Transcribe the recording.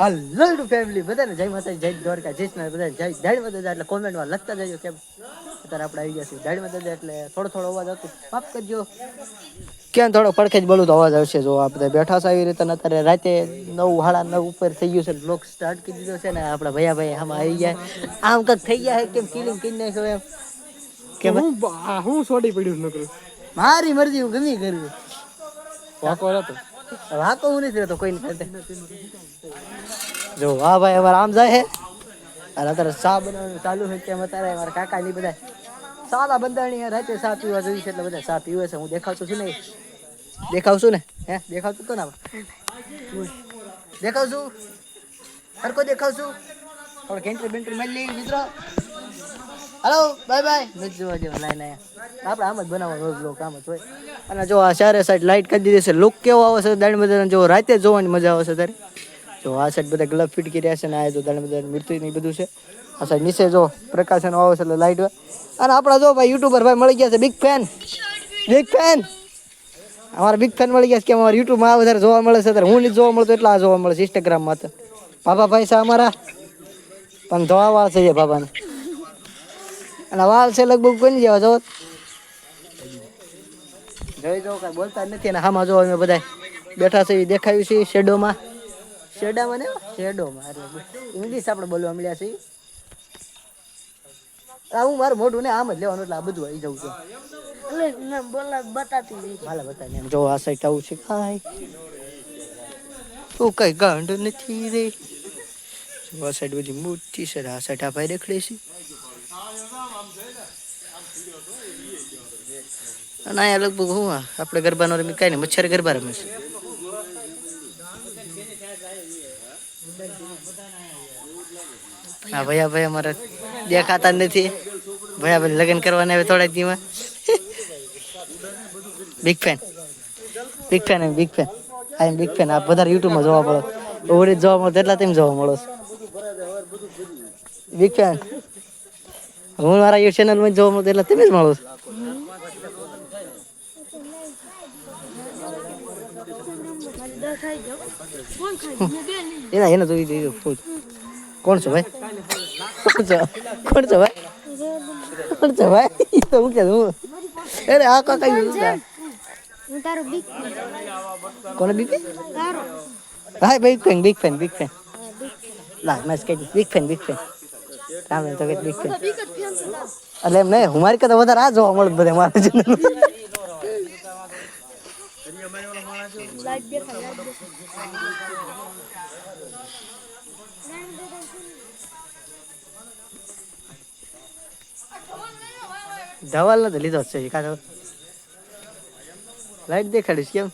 હાલ ફેમિલી બધાને જય માતાજી જય દ્વારકા જય સ્નાન બધા જય જય માતાજી એટલે કોમેન્ટમાં લખતા જજો કેમ. અત્યારે આપણે આવી ગયા છીએ જય માતાજી એટલે થોડો થોડો અવાજ આવતો માફ કરજો. ક્યાં થોડો પડખે જ બોલું તો અવાજ આવશે. જો આ બધા બેઠા છે આવી રીતે અત્યારે રાતે નવ સાડા નવ ઉપર થઈ ગયું છે. બ્લોક સ્ટાર્ટ કરી દીધો છે ને આપણા ભૈયા ભાઈ આમાં આવી ગયા. આમ કંઈક થઈ ગયા છે કેમ કિલિંગ કરી નાખ્યો એમ. કે હું હું સોડી પડ્યું નકરું. મારી મરજી હું ગમી કરું વાકો હતો વાકો હું નથી રહેતો કોઈ સાથે જો વાહ ભાઈ અમારે આમ જાય હે અરે અત્યારે ચા બનાવવાનું ચાલુ છે કેમ અત્યારે મારા કાકા ની બધા સાદા બંધાણી રાતે ચા પીવા જોઈ છે એટલે બધા ચા પીવે છે, હું દેખાવતો છું ને દેખાવશું ને? હે, દેખાવતું તો ને દેખાવશું? સરખો દેખાવશું? આપણે કેન્ટ્રી બેન્ટ્રી મળી લઈએ મિત્રો. હલો બાય બાય નથી જોવા જેવા લાઈન આયા આપણે આમ જ બનાવવાનું રોજ લોક આમ જ હોય. અને જો આ ચારે સાઈડ લાઈટ કરી દીધી છે લુક કેવો આવે છે દાણ બધાને, જો રાતે જોવાની મજા આવે છે ત્યારે જો આ સાઈડ બધા ગ્લબ ફિટ કર્યા છે ને આ જો દાણ બધા મૃત્યુ ને બધું છે. આ સાઈડ નીચે જો પ્રકાશન આવે છે એટલે લાઈટ અને આપણા જો ભાઈ યુટ્યુબર ભાઈ મળી ગયા છે બિગ ફેન બિગ ફેન અમારા બિગ ફેન મળી ગયા છે કે અમારા યુટ્યુબમાં આ વધારે જોવા મળે છે ત્યારે હું નથી જોવા મળતો એટલા જોવા મળે છે ઇન્સ્ટાગ્રામમાં તો. બાબા ભાઈ છે અમારા. પણ ધોવા વાળ છે બાબાને. અને વાલ છે લગભગ કોઈ જવા જેવા જો? જોઈ જો કાંઈ બોલતા જ નથી અને હામાં જો અમે બધા બેઠા છે એ દેખાયું છે શેડોમાં. શેડામાં ને શેડોમાં એટલે ઇંગ્લિશ આપણે બોલવા મળ્યા છીએ હું મારું મોઢું ને આમ જ લેવાનું એટલે આ બધું આવી જવું છું. હાલે બતાવી એમ જો આ સાઈડ આવું છે કાંઈ. તું કઈ ગાંડ નથી રે. જો આ સાઈડ બધી મોટી છે આ સાઈડ આ ભાઈ દેખડે છે. અને અહીંયા લગભગ હું આપણે ગરબાનો રમી, કાંઈ નહીં, મચ્છર ગરબા રમે છે. હા ભૈયા ભાઈ અમારે દેખાતા નથી. ભૈયા ભાઈ લગ્ન કરવાના હવે થોડા દીમાં big fan big fan M big fan I am big fan આ બધા યુટ્યુબમાં જોવા મળો. ઓવરેજ જોવા મળો એટલા તેમ જોવા મળો. બિગ ફેન હું મારા યુટ્યુબ ચેનલમાં જોવા મળતો એટલે તમે જ મળો છો. એના, એને જોઈ જોઈ ફૂલ. કોણ છો, ભાઈ? કોણ છો? કોણ છો, ભાઈ? કોણ છો, ભાઈ? તો હું કે હું? અરે, આ કા કઈ હું તારો બિગ કોને બિગ તારો હા, ભાઈ fan big fan big fan લા મેં કહી બિગ ફેન બિગ ફેન તો કે બિગ ફેન એટલે એમ નહીં, હું મારી કરતા વધારે આ જોવા મળે બધે મારા ચેનલ ધવાલ નથી, લીધો છે કાં લાઈટ દેખાડીશ કેમ?